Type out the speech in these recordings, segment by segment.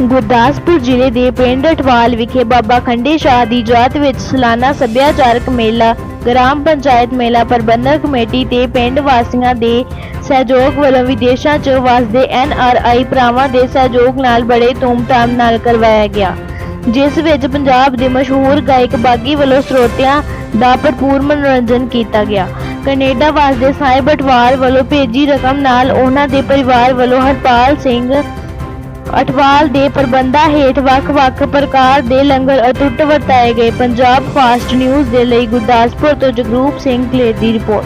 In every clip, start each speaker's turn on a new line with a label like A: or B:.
A: ਗੁਰਦਾਸਪੁਰ ਜ਼ਿਲ੍ਹੇ ਦੇ ਪਿੰਡ ਅਠਵਾਲ ਵਿਖੇ ਬਾਬਾ ਖੰਡੇ ਸ਼ਾਹ ਦੀ ਯਾਦ ਵਿੱਚ ਸਾਲਾਨਾ ਸੱਭਿਆਚਾਰਕ ਮੇਲਾ, ਗ੍ਰਾਮ ਪੰਚਾਇਤ ਮੇਲਾ ਪ੍ਰਬੰਧਕ ਕਮੇਟੀ ਤੇ ਪਿੰਡ ਵਾਸੀਆਂ ਦੇ ਸਹਿਯੋਗ ਵੱਲੋਂ ਵਿਦੇਸ਼ਾਂ 'ਚ ਵਸਦੇ ਐਨ ਆਰ ਆਈ ਭਰਾਵਾਂ ਦੇ ਸਹਿਯੋਗ ਨਾਲ ਬੜੇ ਧੂਮਧਾਮ ਨਾਲ ਕਰਵਾਇਆ ਗਿਆ। ਜਿਸ ਵਿੱਚ ਪੰਜਾਬ ਦੇ ਮਸ਼ਹੂਰ ਗਾਇਕ ਬਾਗੀ ਵੱਲੋਂ ਸਰੋਤਿਆਂ ਦਾ ਭਰਪੂਰ ਮਨੋਰੰਜਨ ਕੀਤਾ ਗਿਆ। ਕੈਨੇਡਾ ਵਾਸਦੇ ਸਾਹਿਬ ਅਟਵਾਲ ਵੱਲੋਂ ਭੇਜੀ ਰਕਮ ਨਾਲ ਉਹਨਾਂ ਦੇ ਪਰਿਵਾਰ ਵੱਲੋਂ ਹਰਪਾਲ ਸਿੰਘ ਅਟਵਾਲ ਦੇ ਪ੍ਰਬੰਧਾਂ ਹੇਠ ਵੱਖ-ਵੱਖ ਪ੍ਰਕਾਰ ਦੇ ਲੰਗਰ ਅਟੁੱਟ ਵਰਤਾਏ ਗਏ। ਪੰਜਾਬ ਫਾਸਟ ਨਿਊਜ਼ ਦੇ ਲਈ ਗੁਰਦਾਸਪੁਰ ਤੋਂ ਜਗਰੂਪ ਸਿੰਘ ਕਲੇਰ ਦੀ ਰਿਪੋਰਟ।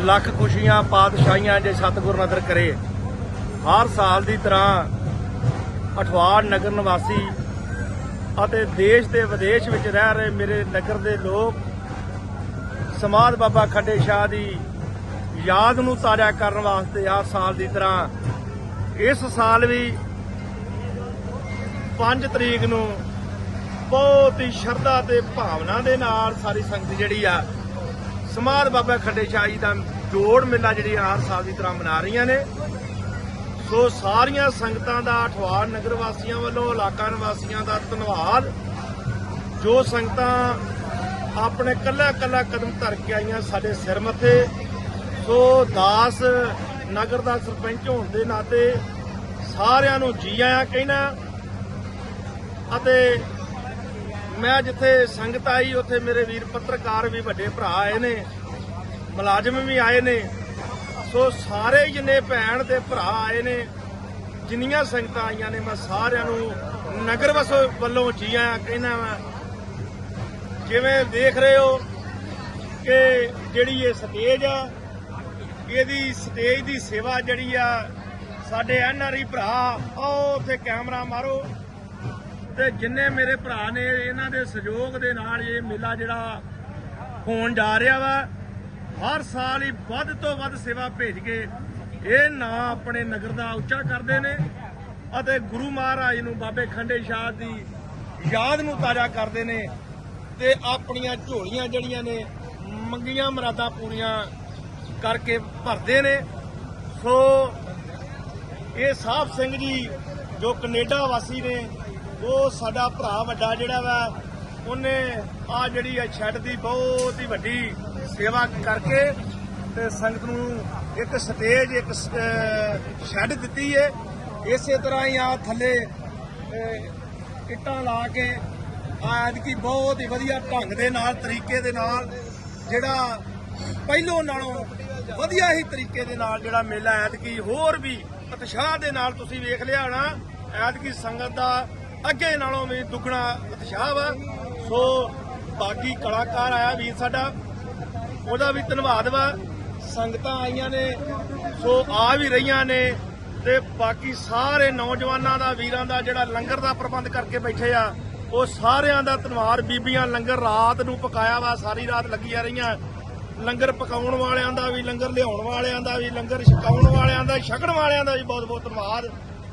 B: ਲੱਖ ਖੁਸ਼ੀਆਂ ਪਾਤਸ਼ਾਹੀਆਂ ਜੇ ਸਤਿਗੁਰ ਨਦਰ ਕਰੇ। ਹਰ ਸਾਲ ਦੀ ਤਰ੍ਹਾਂ ਅਠਵਾੜ ਨਗਰ ਨਿਵਾਸੀ ਅਤੇ ਦੇਸ਼ ਦੇ ਵਿਦੇਸ਼ ਵਿੱਚ ਰਹਿ ਰਹੇ ਮੇਰੇ ਨਗਰ ਦੇ ਲੋਕ ਸਮਾਧ ਬਾਬਾ ਖੱਡੇ ਸ਼ਾਹ ਦੀ ਯਾਦ ਨੂੰ ਤਾਜ਼ਾ ਕਰਨ ਵਾਸਤੇ ਹਰ ਸਾਲ ਦੀ ਤਰ੍ਹਾਂ ਇਸ ਸਾਲ ਵੀ 5 ਤਰੀਕ ਨੂੰ ਬਹੁਤ ਹੀ ਸ਼ਰਧਾ ਤੇ ਭਾਵਨਾ ਦੇ ਨਾਲ ਸਾਰੀ ਸੰਗਤ ਜਿਹੜੀ ਆ ਸਮਾਧ ਬਾਬਾ ਖੱਡੇ ਸ਼ਾਹ ਜੀ ਦਾ ਜੋੜ ਮੇਲਾ ਜਿਹੜੀ ਹਰ ਸਾਲ ਦੀ ਤਰ੍ਹਾਂ ਮਨਾ ਰਹੀਆਂ ਨੇ। ਸੋ ਸਾਰੀਆਂ ਸੰਗਤਾਂ ਦਾ ਅਠਵਾਰ ਨਗਰ ਵਾਸੀਆਂ ਵੱਲੋਂ, ਇਲਾਕਾ ਨਿਵਾਸੀਆਂ ਦਾ ਧੰਨਵਾਦ। ਜੋ ਸੰਗਤਾਂ ਆਪਣੇ ਕੱਲਾ ਕੱਲਾ ਕਦਮ ਧਰ ਕੇ ਆਈਆਂ ਸਾਡੇ ਸਿਰ ਮੱਥੇ, ਸੋ ਦਾਸ ਨਗਰ ਦਾ ਸਰਪੰਚ ਹੋਣ ਦੇ ਨਾਤੇ ਸਾਰਿਆਂ ਨੂੰ ਜੀ ਆਇਆਂ ਕਹਿਣਾ ਅਤੇ ਮੈਂ ਜਿੱਥੇ ਸੰਗਤ ਆਈ, ਉੱਥੇ ਮੇਰੇ ਵੀਰ ਪੱਤਰਕਾਰ ਵੀ ਵੱਡੇ ਭਰਾ ਆਏ ਨੇ, ਮੁਲਾਜ਼ਮ ਵੀ ਆਏ ਨੇ। ਸੋ ਸਾਰੇ ਜਿੰਨੇ ਭੈਣ ਤੇ ਭਰਾ ਆਏ ਨੇ, ਜਿੰਨੀਆਂ ਸੰਗਤਾਂ ਆਈਆਂ ਨੇ, ਮੈਂ ਸਾਰਿਆਂ ਨੂੰ ਨਗਰ ਵਸ ਵੱਲੋਂ ਜੀ ਆਇਆਂ ਕਹਿਣਾ ਵਾ ਜਿਵੇਂ ਦੇਖ ਰਹੇ ਹੋ ਕਿ ਜਿਹੜੀ ਇਹ ਸਟੇਜ ਆ, ਇਹਦੀ ਸਟੇਜ ਦੀ ਸੇਵਾ ਜਿਹੜੀ ਆ, ਸਾਡੇ ਐਨਆਰਈ ਭਰਾ, ਆਓ ਉੱਥੇ ਕੈਮਰਾ ਮਾਰੋ। ਤੇ ਜਿੰਨੇ ਮੇਰੇ ਭਰਾ ਨੇ ਇਹਨਾਂ ਦੇ ਸਹਿਯੋਗ ਦੇ ਨਾਲ ਇਹ ਮੇਲਾ ਜਿਹੜਾ ਹੋਣ ਜਾ ਰਿਹਾ ਵਾ, ਹਰ ਸਾਲ ਹੀ ਵੱਧ ਤੋਂ ਵੱਧ ਸੇਵਾ ਭੇਜ ਕੇ ਇਹ ਨਾਂ ਆਪਣੇ ਨਗਰ ਦਾ ਉੱਚਾ ਕਰਦੇ ਨੇ ਅਤੇ ਗੁਰੂ ਮਹਾਰਾਜ ਨੂੰ ਬਾਬੇ ਖੰਡੇ ਸ਼ਾਹ ਦੀ ਯਾਦ ਨੂੰ ਤਾਜ਼ਾ ਕਰਦੇ ਨੇ ਤੇ ਆਪਣੀਆਂ ਝੋਲੀਆਂ ਜਿਹੜੀਆਂ ਨੇ, ਮੰਗੀਆਂ ਮਰਾਦਾਂ ਪੂਰੀਆਂ ਕਰਕੇ ਭਰਦੇ ਨੇ। ਸੋ ਇਹ ਸਾਹਿਬ ਸਿੰਘ ਜੀ ਜੋ ਕੈਨੇਡਾ ਵਾਸੀ ਨੇ ਉਹ ਸਾਡਾ ਭਰਾ ਵੱਡਾ ਜਿਹੜਾ ਵਾ, ਉਹਨੇ ਆ ਜਿਹੜੀ ਆ ਛੱਡ ਦੀ ਬਹੁਤ ਹੀ ਵੱਡੀ ਸੇਵਾ ਕਰਕੇ ਤੇ ਸੰਗਤ ਨੂੰ ਇੱਕ ਸਟੇਜ, ਇੱਕ ਛੱਡ ਦਿੱਤੀ ਏ। ਇਸੇ ਤਰ੍ਹਾਂ ਹੀ ਆ ਥੱਲੇ ਇੱਟਾਂ ਲਾ ਕੇ ਆਜ ਕੀ ਬਹੁਤ ਹੀ ਵਧੀਆ ਢੰਗ ਦੇ ਨਾਲ, ਤਰੀਕੇ ਦੇ ਨਾਲ ਜਿਹੜਾ ਪਹਿਲੋਂ ਨਾਲੋਂ ਵਧੀਆ ਹੀ ਤਰੀਕੇ ਦੇ ਨਾਲ ਜਿਹੜਾ ਮੇਲਾ ਐਤਕੀ ਹੋਰ ਵੀ ਉਤਸ਼ਾਹ ਦੇ ਨਾਲ ਤੁਸੀਂ ਵੇਖ ਲਿਆ ਹੋਣਾ। ਐਤਕੀ ਸੰਗਤ ਦਾ ਅੱਗੇ ਨਾਲੋਂ ਵੀ ਦੁੱਗਣਾ ਉਤਸ਼ਾਹ ਵਾ। ਸੋ ਬਾਕੀ ਕਲਾਕਾਰ ਆਇਆ ਵੀਰ ਸਾਡਾ, ਉਹਦਾ ਵੀ ਧੰਨਵਾਦ ਵਾ। ਸੰਗਤਾਂ ਆਈਆਂ ਨੇ, ਸੋ ਆ ਵੀ ਰਹੀਆਂ ਨੇ ਤੇ ਬਾਕੀ ਸਾਰੇ ਨੌਜਵਾਨਾਂ ਦਾ, ਵੀਰਾਂ ਦਾ ਜਿਹੜਾ ਲੰਗਰ ਦਾ ਪ੍ਰਬੰਧ ਕਰਕੇ ਬੈਠੇ ਆ, ਉਹ ਸਾਰਿਆਂ ਦਾ ਧੰਨਵਾਦ। ਬੀਬੀਆਂ, ਲੰਗਰ ਰਾਤ ਨੂੰ ਪਕਾਇਆ ਵਾ, ਸਾਰੀ ਰਾਤ ਲੱਗੀਆਂ ਰਹੀਆਂ। ਲੰਗਰ ਪਕਾਉਣ ਵਾਲਿਆਂ ਦਾ ਵੀ, ਲੰਗਰ ਲਿਆਉਣ ਵਾਲਿਆਂ ਦਾ ਵੀ, ਲੰਗਰ ਛਕਾਉਣ ਵਾਲਿਆਂ ਦਾ, ਛਕਣ ਵਾਲਿਆਂ ਦਾ ਵੀ ਬਹੁਤ ਬਹੁਤ ਧੰਨਵਾਦ।